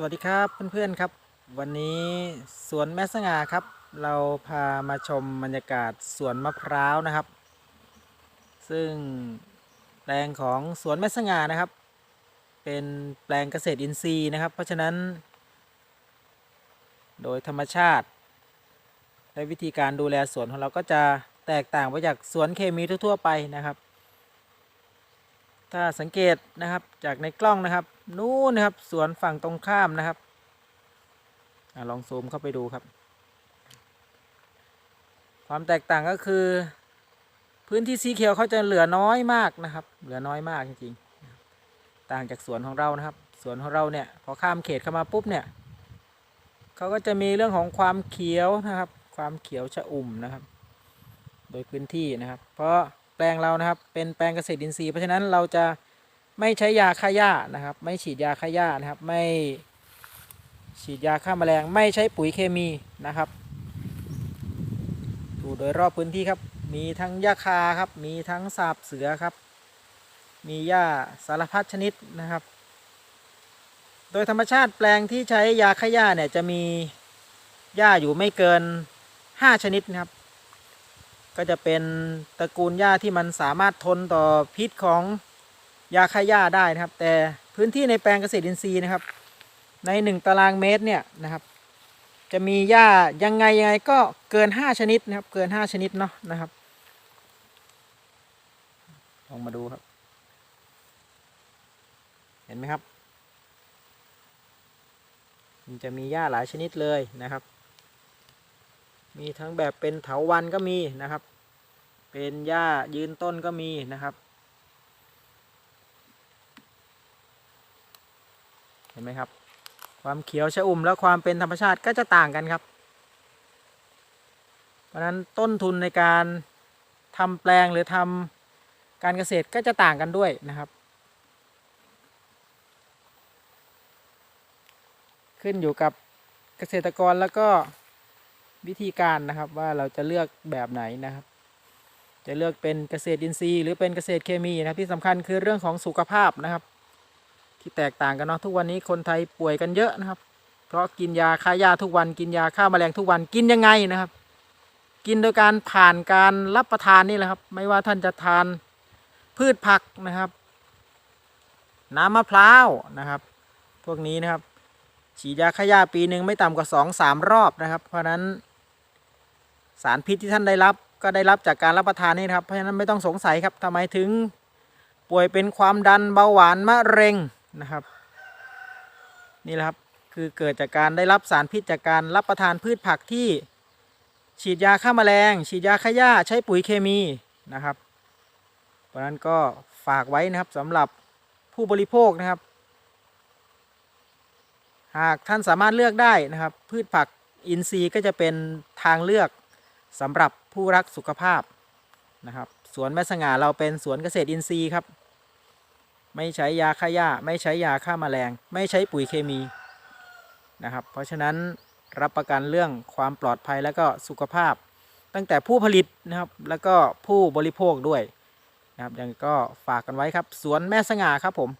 สวัสดีครับเพื่อนๆครับ วันนี้สวนแม่สง่าครับ เราพามาชมบรรยากาศสวนมะพร้าวนะครับ ซึ่งแปลงของสวนแม่สง่านะครับ เป็นแปลงเกษตรอินทรีย์นะครับ เพราะฉะนั้น โดยธรรมชาติและวิธีการดูแลสวนของเราก็จะแตกต่างไปจากสวนเคมีทั่วๆไปนะครับ ถ้าสังเกตนะครับจากในกล้องนะครับ นู่นนะครับสวนฝั่งตรงข้ามนะครับอลองซูมเข้าไปดูครับ ความแตกต่างก็คือ พื้นที่สีเขียวเขาจะเหลือน้อยมากนะครับ เหลือน้อยมากจริงๆ ต่างจากสวนของเรานะครับ สวนของเราเนี่ยพอข้ามเขตเข้ามาปุ๊บเนี่ยเขาก็จะมีเรื่องของความเขียวนะครับ ความเขียวชะอุ่มนะครับ โดยพื้นที่นะครับ เพราะ แปลงเรานะครับ เป็นแปลงเกษตรอินทรีย์เพราะฉะนั้นเราจะไม่ใช้ยาฆ่าหญ้านะครับ ไม่ฉีดยาฆ่าหญ้านะครับ ไม่ฉีดยาฆ่าแมลง ไม่ใช้ปุ๋ยเคมีนะครับดูโดยรอบพื้นที่ครับ มีทั้งหญ้าคาครับ มีทั้งสาบเสือครับ มีหญ้าสารพัดชนิดนะครับ โดยธรรมชาติแปลงที่ใช้ยาฆ่าหญ้าเนี่ยจะมีหญ้าอยู่ไม่เกิน 5 ชนิดนะครับ ก็จะเป็นตระกูลหญ้าที่มันสามารถทนต่อพิษของยาฆ่าหญ้าได้นะครับ แต่พื้นที่ในแปลงเกษตรอินทรีย์นะครับ ในหนึ่งตารางเมตรเนี่ยนะครับ จะมีหญ้ายังไงยังไงก็เกิน 5 ชนิดนะครับ เกิน 5 ชนิดเนาะนะครับลองมาดูครับ เห็นไหมครับ มันจะมีหญ้าหลายชนิดเลยนะครับ มีทั้งแบบเป็นเถาวันก็มีนะครับ เป็นหญ้ายืนต้นก็มีนะครับ เห็นไหมครับ ความเขียวชะอุ่มและความเป็นธรรมชาติก็จะต่างกันครับ เพราะนั้นต้นทุนในการทำแปลงหรือทำการเกษตรก็จะต่างกันด้วยนะครับขึ้นอยู่กับเกษตรกรแล้วก็ วิธีการนะครับว่าเราจะเลือกแบบไหนนะครับ จะเลือกเป็นเกษตรอินทรีย์หรือเป็นเกษตรเคมีนะครับที่สำคัญคือเรื่องของสุขภาพนะครับ ที่แตกต่างกันเนาะทุกวันนี้คนไทยป่วยกันเยอะนะครับ เพราะกินยาฆ่าหญ้าทุกวัน กินยาฆ่าแมลงทุกวันกินยังไงนะครับ กินโดยการผ่านการรับประทานนี่แหละครับ ไม่ว่าท่านจะทานพืชผักนะครับ น้ำมะพร้าวนะครับ พวกนี้นะครับฉีดยาฆ่าหญ้าปีหนึ่งไม่ต่ำกว่าสองสามรอบนะครับ เพราะนั้น สารพิษที่ท่านได้รับก็ได้รับจากการรับประทานนี่ครับเพราะฉะนั้นไม่ต้องสงสัยครับทำไมถึงป่วยเป็นความดันเบาหวานมะเร็งนะครับ นี่แหละครับคือเกิดจากการได้รับสารพิษจากการรับประทานพืชผักที่ ฉีดยาฆ่าแมลง ฉีดยาฆ่าหญ้าใช้ปุ๋ยเคมีนะครับ เพราะฉะนั้นก็ฝากไว้นะครับสำหรับผู้บริโภคนะครับ หากท่านสามารถเลือกได้นะครับ พืชผักอินทรีย์ก็จะเป็นทางเลือก สำหรับผู้รักสุขภาพนะครับสวนแม่สง่าเราเป็นสวนเกษตรอินทรีย์ครับ ไม่ใช้ยาฆ่าหญ้า ไม่ใช้ยาฆ่าแมลง ไม่ใช้ปุ๋ยเคมีนะครับ เพราะฉะนั้นรับประกันเรื่องความปลอดภัยและก็สุขภาพ ตั้งแต่ผู้ผลิตนะครับแล้วก็ผู้บริโภคด้วยนะครับยังก็ฝากกันไว้ครับ สวนแม่สง่าครับผม